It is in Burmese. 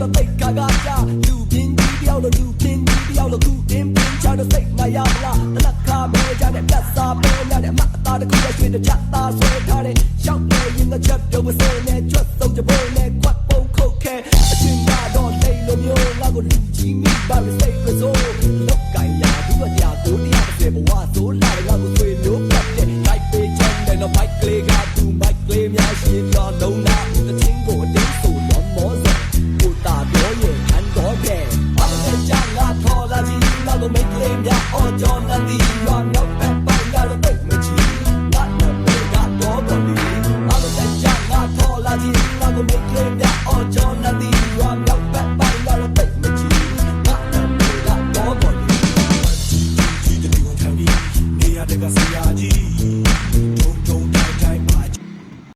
တော့သိခါကကြလူပြင်းကြီးတယောက်လို့လူပြင်းကြီးတယောက်လို့ခုတင်းပြင်းချတော့စိတ်မရမလားတလက်ခါမဲကြတဲ့ပြတ်စားပဲညတဲ့အမအသားတစ်ခုရဲ့ရွှေတစ်ချက်သားဆွဲထားတဲ့ရှောက်နေရင်ကချက်တော့မစဲနဲ့ကျွတ်ဆုံးကြဖို့နဲ့ကွက်ပုံခုတ်ခဲအချင်းကတော့လိတ်လိုမျိုးငါကိုလူကြီးမိပါရစိတ်ကစိုးလောက်ကင်ရာသူကကြာကိုတရားတစ်ဘဝဆိုလာငါကိုဆွေမျိုးပတ်တဲ့ like page နဲ့တော့ mic လေး လို့မိတ်ကလေးများအော်ကြောနသည်ရွာနောက်ဘက်ပိုင်းကတော့တိတ်မချီငါနဲ့မိတ်ကတော့တော်ပြီငါတို့တိုက်ကြငါထော်လာကြည့်ငါတို့မိတ်ကလေးများအော်ကြောနသည်ရွာနောက်ဘက်ပိုင်းကတော့တိတ်မချီငါနဲ့မိတ်ကတော့တော်ပြီဒီတူတူခံပြီးနေရာတကဆရာကြီး